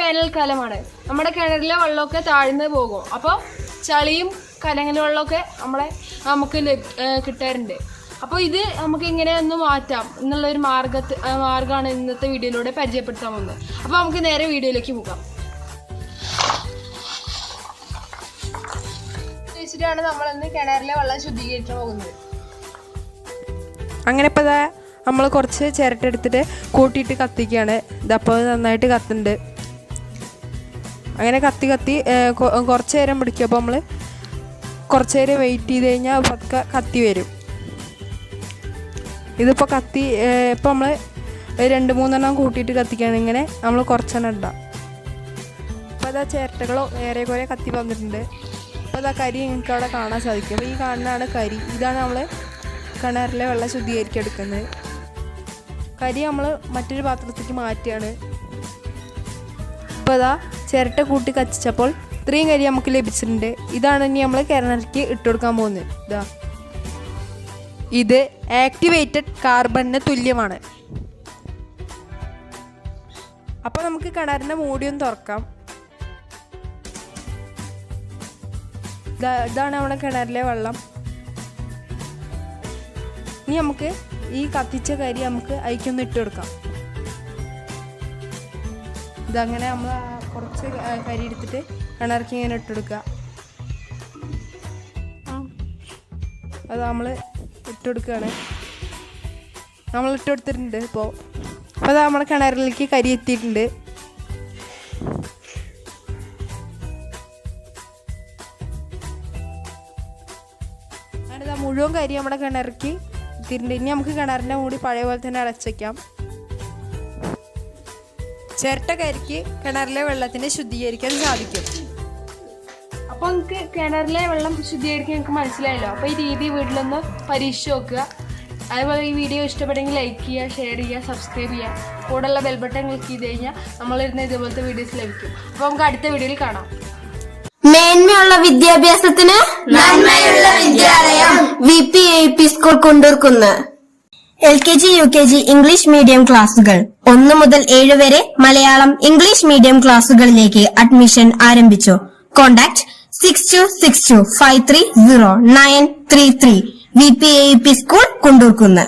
വേനൽക്കാലമാണ്. നമ്മുടെ കിണറിലെ വെള്ളമൊക്കെ താഴ്ന്നു പോകും. അപ്പോൾ ചളിയും കലങ്ങൽ വെള്ളമൊക്കെ നമ്മളെ നമുക്ക് കിട്ടാറുണ്ട്. അപ്പോൾ ഇത് നമുക്ക് ഇങ്ങനെ ഒന്ന് മാറ്റാം എന്നുള്ളൊരു മാർഗത്ത് മാർഗമാണ് ഇന്നത്തെ വീഡിയോയിലൂടെ പരിചയപ്പെടുത്താൻ പോകുന്നത്. അപ്പോൾ നമുക്ക് നേരെ വീഡിയോയിലേക്ക് പോകാം. അങ്ങനെ ഇപ്പോൾ നമ്മൾ കുറച്ച് ചിരട്ടെടുത്തിട്ട് കൂട്ടിയിട്ട് കത്തിക്കുകയാണ്. ഇതപ്പോൾ നന്നായിട്ട് കത്തുന്നുണ്ട്. അങ്ങനെ കത്തി കത്തി കുറച്ച് നേരം പിടിക്കും അപ്പോൾ നമ്മൾ കുറച്ച് നേരം വെയിറ്റ് ചെയ്ത് കഴിഞ്ഞാൽ പതുക്കെ കത്തി വരും. ഇതിപ്പോൾ കത്തി ഇപ്പോൾ നമ്മൾ രണ്ട് മൂന്നെണ്ണം കൂട്ടിയിട്ട് കത്തിക്കുകയാണ് ഇങ്ങനെ നമ്മൾ കുറച്ചെണ്ണം ഇടാം. അപ്പോൾ അതാ ചിരട്ടകളോ ഏറെ കുറേ കത്തി വന്നിട്ടുണ്ട്. അപ്പോൾ അതാ കരി നിങ്ങൾക്ക് അവിടെ കാണാൻ സാധിക്കും. അപ്പോൾ ഈ കാണുന്നതാണ് കരി. ഇതാണ് നമ്മൾ കിണറിലെ വെള്ളം ശുദ്ധീകരിക്കാൻ എടുക്കുന്നത്. കരി നമ്മൾ മറ്റൊരു പാത്രത്തേക്ക് മാറ്റുകയാണ്. ഇപ്പോൾ അതാ ചിരട്ട കൂട്ടി കത്തിച്ചപ്പോൾ ഇത്രയും കരി നമുക്ക് ലഭിച്ചിട്ടുണ്ട്. ഇതാണ് ഇനി നമ്മൾ കിണറിലേക്ക് ഇട്ട് കൊടുക്കാൻ പോകുന്നത്. ഇതാ. ഇത് ആക്ടിവേറ്റഡ് കാർബണിന് തുല്യമാണ്. അപ്പോൾ നമുക്ക് കിണറിന്റെ മൂടിയൊന്ന് തുറക്കാം. ഇതാ- ഇതാണ് നമ്മുടെ കിണറിലെ വെള്ളം. ഇനി നമുക്ക് ഈ കത്തിച്ച കരി നമുക്ക് അയക്കൊന്ന് ഇട്ട് കൊടുക്കാം. ഇതങ്ങനെ നമ്മൾ കുറച്ച് കരി എടുത്തിട്ട് കിണറിക്ക് ഇങ്ങനെ ഇട്ടെടുക്കുക. അത് നമ്മൾ ഇട്ടെടുക്കുകയാണ്. നമ്മൾ ഇട്ട് കൊടുത്തിട്ടുണ്ട് ഇപ്പോൾ അപ്പോൾ അത് നമ്മുടെ കിണറിലേക്ക് കരി എത്തിയിട്ടുണ്ട്. മുഴുവൻ കരി നമ്മുടെ കിണറിക്ക് എത്തിയിട്ടുണ്ട്. ഇനി നമുക്ക് കിണറിന്റെ മൂടി പഴയ പോലെ തന്നെ അടച്ചേക്കാം ചിരട്ട കരിക്ക് കിണറിലെ വെള്ളത്തിനെ ശുദ്ധീകരിക്കാൻ സാധിക്കും. അപ്പോൾ നമുക്ക് കിണറിലെ വെള്ളം ശുദ്ധീകരിക്കാൻ നിങ്ങൾക്ക് മനസ്സിലായല്ലോ. അപ്പോൾ ഈ രീതി വീട്ടിലൊന്ന് പരീക്ഷിച്ച് നോക്കുക. അതേപോലെ ഈ വീഡിയോ ഇഷ്ടപ്പെട്ടെങ്കിൽ ലൈക്ക് ചെയ്യുക ഷെയർ ചെയ്യുക സബ്സ്ക്രൈബ് ചെയ്യുക. കൂടെയുള്ള ബെൽബട്ടൺ ക്ലിക്ക് ചെയ്ത് കഴിഞ്ഞാൽ നമ്മളിരുന്ന ഇതുപോലത്തെ വീഡിയോസ് ലഭിക്കും. അപ്പോൾ നമുക്ക് അടുത്ത വീഡിയോയിൽ കാണാം. മേന്മയുള്ള വിദ്യാഭ്യാസത്തിന് നന്മയുള്ള വിദ്യാലയം. V P A P school Kondurkunnu. L K G U K G English medium ക്ലാസുകൾ ഒന്ന് മുതൽ ഏഴ് വരെ മലയാളം ഇംഗ്ലീഷ് മീഡിയം ക്ലാസുകളിലേക്ക് അഡ്മിഷൻ ആരംഭിച്ചു. Contact six two six two five three zero nine three three V P A P school Kondurkunnu.